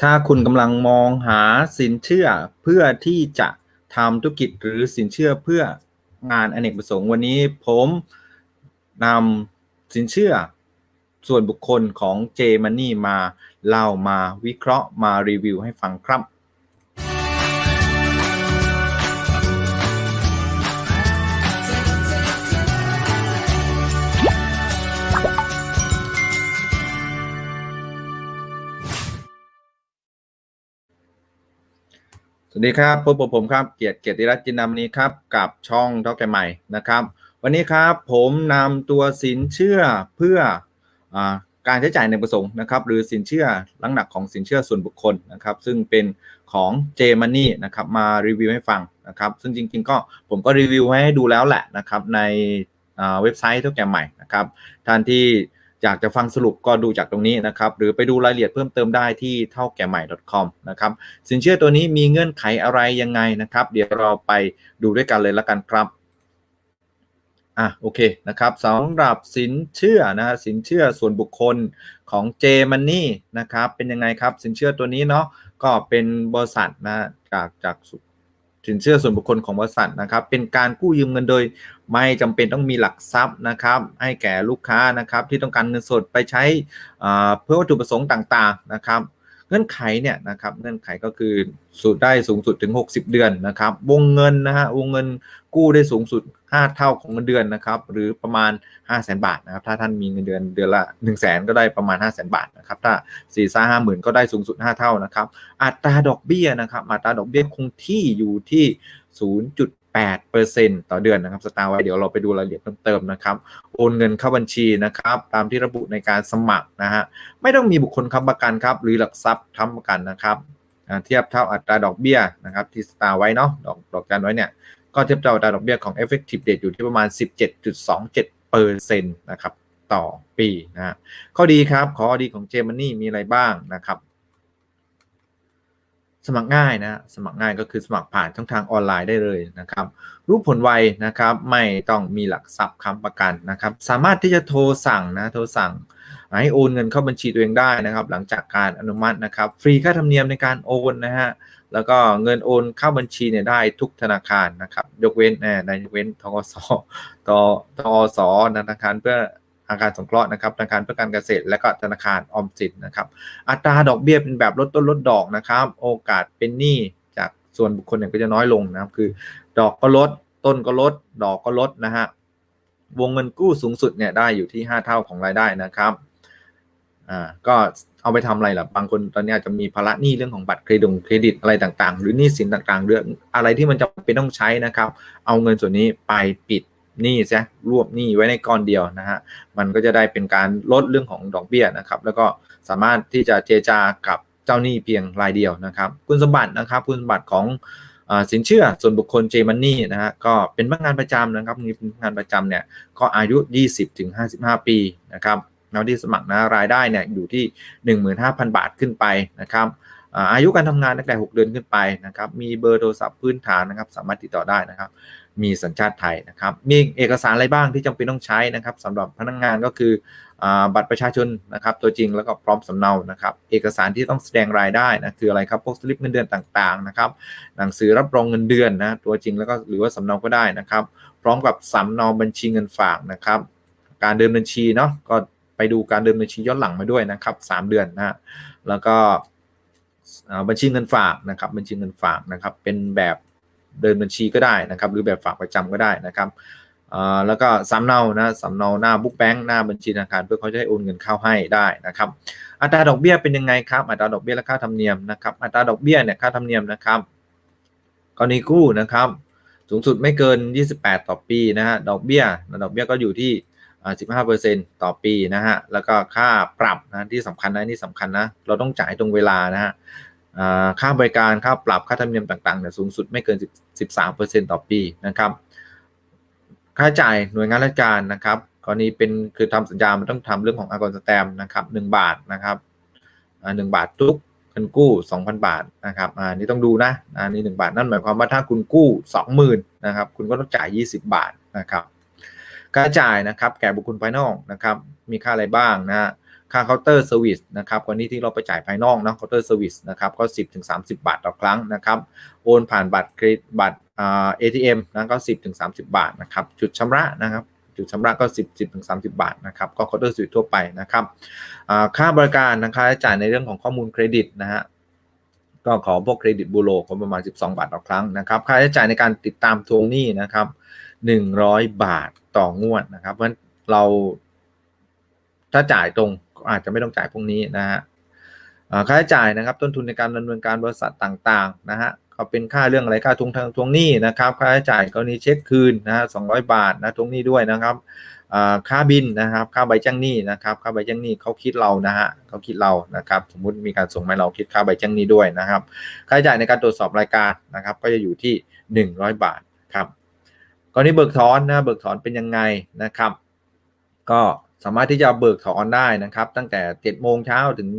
ถ้าคุณกำลังมองหาสินเชื่อเพื่อที่จะทำธุรกิจหรือสินเชื่อเพื่องานอเนกประสงค์วันนี้ผมนำสินเชื่อส่วนบุคคลของ J Money มาเล่ามาวิเคราะห์มารีวิวให้ฟังครับ สวัสดีครับพบกับผมครับเกียรติเกียรติรัตน์จินดามณีครับกับช่องเท่าแก่ใหม่นะครับ วันนี้ครับผมนำตัวสินเชื่อเพื่ออการใช้จ่ายในประสงค์นะครับ หรือสินเชื่อลักษณะของสินเชื่อส่วนบุคคลนะครับ ซึ่งเป็นของ J Money นะครับมารีวิวให้ฟังนะครับ ซึ่งจริงๆ ก็ผมก็รีวิวให้ดูแล้วแหละนะครับในเว็บไซต์เท่าแก่ใหม่นะครับท่านที่ อยากจะฟังสรุปก็ดูจากตรงนี้นะครับ หรือไปดูรายละเอียดเพิ่มเติมได้ที่เท่าแก่ใหม่ .com นะครับ สินเชื่อตัวนี้มีเงื่อนไขอะไรยังไงนะครับ เดี๋ยวเราไปดูด้วยกันเลยละกันครับอะโอเคนะครับสำหรับสินเชื่อนะฮะสินเชื่อส่วนบุคคลของ J Money นะครับเป็นยังไงครับสินเชื่อตัวนี้เนาะก็เป็นบริษัทนะจากจาก สินเชื่อส่วนบุคคลของบริษัทนะครับ เป็นการกู้ยืมเงินโดย ไม่จำเป็นต้องมีหลักทรัพย์นะครับ ให้แก่ลูกค้านะครับ ที่ต้องการเงินสดไปใช้เพื่อวัตถุประสงค์ต่างๆนะครับ เงื่อนไขเนี่ยนะครับเงื่อนไขก็คือสูดได้สูงสุดถึง 60 เดือนนะครับ วงเงินนะฮะวงเงินกู้ได้สูงสุด 5 เท่าของเงินเดือนนะครับ หรือประมาณ 5 0 0 0 0 0บาทนะครับ ถ้าท่านมีเงินเดือนเดือนละ 1 0 0 0 0แสนก็ได้ประมาณ 5 0 0 0 0 0บาทนะครับ ถ้า4ี่ซ่าห้าหมื่นก็ได้สูงสุด 5 เท่านะครับ อัตราดอกเบี้ยนะครับ อัตราดอกเบี้ยคงที่อยู่ที่ 0.8%ต่อเดือนนะครับสตาร์ไว้เดี๋ยวเราไปดูรายละเอียดเพิ่มเติมนะครับ โอนเงินเข้าบัญชีนะครับ ตามที่ระบุในการสมัครนะฮะไม่ต้องมีบุคคลค้ำประกันครับ หรือหลักทรัพย์ค้ำประกันนะครับเทียบเท่าอัตราดอกเบี้ยนะครับที่สตาร์ไว้เนาะดอกดอกจันไว้เนี่ย ก็เทียบเท่าตราดอกเบี้ยของ effective rate อยู่ที่ประมาณ 17.27%นะครับต่อปีนะข้อดีครับข้อดีของ J Money มีอะไรบ้างนะครับ สมัครง่ายนะสมัครง่ายก็คือสมัครผ่านช่องทางออนไลน์ได้เลยนะครับ รู้ผลไวนะครับไม่ต้องมีหลักทรัพย์ค้ำประกันนะครับ สามารถที่จะโทรสั่งนะโทรสั่งให้โอนเงินเข้าบัญชีตัวเองได้นะครับ หลังจากการอนุมัตินะครับ ฟรีค่าธรรมเนียมในการโอนนะฮะ แล้วก็เงินโอนเข้าบัญชีเนี่ยได้ทุกธนาคารนะครับ ยกเว้นในยกเว้นทกสตทอสธนาคารเพื่ออาคารสงเคราะห์นะครับธนาคารเพื่อการเกษตรและก็ธนาคารออมสินนะครับ อัตราดอกเบี้ยเป็นแบบลดต้นลดดอกนะครับ โอกาสเป็นหนี้จากส่วนบุคคลเนี่ยก็จะน้อยลงนะครับ คือ ดอกก็ลด ต้นก็ลด ดอกก็ลดนะฮะวงเงินกู้สูงสุดเนี่ยได้อยู่ที่ 5 เท่าของรายได้นะครับ อ่าก็เอาไปทำอะไรล่ะบางคนตอนนี้อาจจะมีภาระหนี้เรื่องของบัตรเครดิตเครดิตอะไรต่างๆ หรือหนี้สินต่างๆเรื่องอะไรที่มันจะเป็นต้องใช้นะครับ เอาเงินส่วนนี้ไปปิดหนี้ซะรวบหนี้ไว้ในก้อนเดียวนะฮะมันก็จะได้เป็นการลดเรื่องของดอกเบี้ยนะครับ แล้วก็สามารถที่จะเจจากับเจ้าหนี้เพียงรายเดียวนะครับ คุณสมบัตินะครับ คุณสมบัติของสินเชื่อส่วนบุคคล J Money นะฮะก็เป็นพนักงานประจำนะครับมีพนักงานประจำเนี่ยก็อายุ 20ถึง55 ปีนะครับ แล้วที่สมัครนะรายได้เนี่ยอยู่ที่ 15,000 บาทขึ้นไปนะครับอายุการทำงานตั้งแต่ 6 เดือนขึ้นไปนะครับ มีเบอร์โทรศัพท์พื้นฐานนะครับ สามารถติดต่อได้นะครับ มีสัญชาติไทยนะครับ มีเอกสารอะไรบ้างที่จำเป็นต้องใช้นะครับสำหรับพนักงานก็คืออบัตรประชาชนนะครับ ตัวจริงแล้วก็พร้อมสำเนานะครับ เอกสารที่ต้องแสดงรายได้นะคืออะไรครับพวกสลิปเงินเดือนต่างๆนะครับ หนังสือรับรองเงินเดือนนะตัวจริงแล้วก็หรือว่าสำเนาก็ได้นะครับ พร้อมกับสำเนาบัญชีเงินฝากนะครับ การเดินบัญชีเนาะก็ ไปดูการเดินบัญชีย้อนหลังมาด้วยนะครับ3เดือนนะแล้วก็บัญชีเงินฝากนะครับ บัญชีเงินฝากนะครับ เป็นแบบเดินบัญชีก็ได้นะครับ หรือแบบฝากประจำก็ได้นะครับแล้วก็สำเนานะสำเนาหน้าบุ๊กแบงค์หน้าบัญชีธนาคารเพื่อเขาจะให้โอนเงินเข้าให้ได้นะครับ อัตราดอกเบี้ยเป็นยังไงครับ อัตราดอกเบี้ยและค่าธรรมเนียมนะครับ อัตราดอกเบี้ยเนี่ยค่าธรรมเนียมนะครับกรณีกู้นะครับ สูงสุดไม่เกิน 28 ต่อปีนะฮะ ดอกเบี้ย ดอกเบี้ยก็อยู่ที่ 15%ต่อปีนะฮะ แล้วก็ค่าปรับนะที่สำคัญนะนี่สำคัญนะ เราต้องจ่ายตรงเวลานะฮะอ่าค่าบริการค่าปรับค่าธรรมเนียมต่างๆเนี่ยสูงสุดไม่เกิน10 13%ต่อปีนะครับ ค่าใช้จ่ายหน่วยงานราชการนะครับกรณีเป็นคือทำสัญญา มันต้องทำเรื่องของอากรสแตมนะครับ1บาทนะครับอ่า1บาททุกเงินกู้ 2,000 บาทนะครับอ่านี่ต้องดูนะอ่านี่1บาทนั่นหมายความว่าถ้าคุณกู้ 20,000นะครับคุณก็ต้องจ่าย 20 บาทนะครับ ค่าจ่ายนะครับแก่บุคคลภายนอกนะครับมีค่าอะไรบ้างนะฮะค่าเคาน์เตอร์เซอร์วิสนะครับกรณีที่เราไปจ่ายภายนอกนะเคาน์เตอร์เซอร์วิสนะครับก็ 10ถึง30 บาทต่อครั้งนะครับโอนผ่านบัตรเครดิตบัตรเอ่า ATM นะก็ 10ถึง30 บาทนะครับจุดชำระนะครับจุดชำระก็ 10 10ถึง30 บาทนะครับก็เคาน์เตอร์สวิตทั่วไปนะครับค่าบริการนะค่าใช้จ่ายในเรื่องของข้อมูลเครดิตนะฮะก็ของพวกเครดิตบูโรก็ประมาณ 12 บาทต่อครั้งนะครับค่าใช้จ่ายในการติดตามทวงหนี้นะครับ 100 บาท ต่องวดนะครับเพราะฉะนั้นเราถ้าจ่ายตรงอาจจะไม่ต้องจ่ายพวกนี้นะฮะค่าใช้จ่ายนะครับต้นทุนในการดำเนินการบริษัทต่างๆนะฮะก็เป็นค่าเรื่องอะไรค่าทวงทางทวงหนี้นะครับ ค่าใช้จ่ายกรณีเช็คคืนนะฮะ200บาทนะทวงหนี้ด้วยนะครับค่าบินนะครับ ค่าใบแจ้งหนี้นะครับ ค่าใบแจ้งหนี้เขาคิดเรานะฮะเขาคิดเรานะครับ สมมุติมีการส่งมาเราคิดค่าใบแจ้งหนี้ด้วยนะครับ ค่าใช้จ่ายในการตรวจสอบรายการนะครับ ก็จะอยู่ที่ 100 บาทครับ กรณีเบิกถอนนะเบิกถอนเป็นยังไงนะครับ ก็สามารถที่จะเบิกถอนได้นะครับ ตั้งแต่7โมงเช้าถึง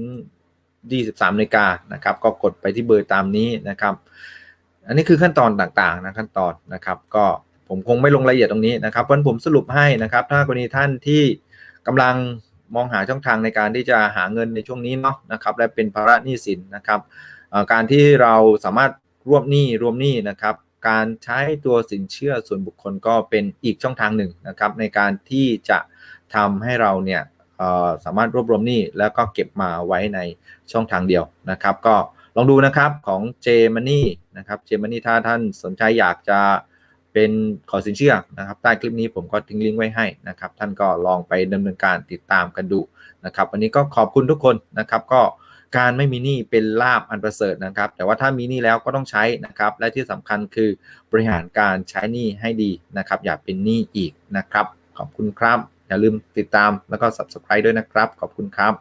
23นาฬิกานะครับ ก็กดไปที่เบอร์ตามนี้นะครับ อันนี้คือขั้นตอนต่างๆนะขั้นตอนนะครับ ก็ผมคงไม่ลงรายละเอียดตรงนี้นะครับเพราะผมสรุปให้นะครับ ถ้ากรณีท่านที่กำลังมองหาช่องทางในการที่จะหาเงินในช่วงนี้เนาะนะครับ และเป็นภาระหนี้สินนะครับ การที่เราสามารถรวบหนี้รวมหนี้นะครับ การใช้ตัวสินเชื่อส่วนบุคคลก็เป็นอีกช่องทางหนึ่งนะครับ ในการที่จะทำให้เราเนี่ยสามารถรวบรวมหนี้แล้วก็เก็บมาไว้ในช่องทางเดียวนะครับ ก็ลองดูนะครับของ J Money นะครับ J Money ถ้าท่านสนใจอยากจะเป็นขอสินเชื่อนะครับ ใต้คลิปนี้ผมก็ทิ้งลิงก์ไว้ให้นะครับ ท่านก็ลองไปดำเนินการติดตามกันดูนะครับ วันนี้ก็ขอบคุณทุกคนนะครับก็ การไม่มีหนี้เป็นลาบอันประเสริฐนะครับ แต่ว่าถ้ามีหนี้แล้วก็ต้องใช้นะครับ และที่สำคัญคือบริหารการใช้หนี้ให้ดีนะครับ อย่าเป็นหนี้อีกนะครับ ขอบคุณครับ อย่าลืมติดตามแล้วก็ subscribe ด้วยนะครับ ขอบคุณครับ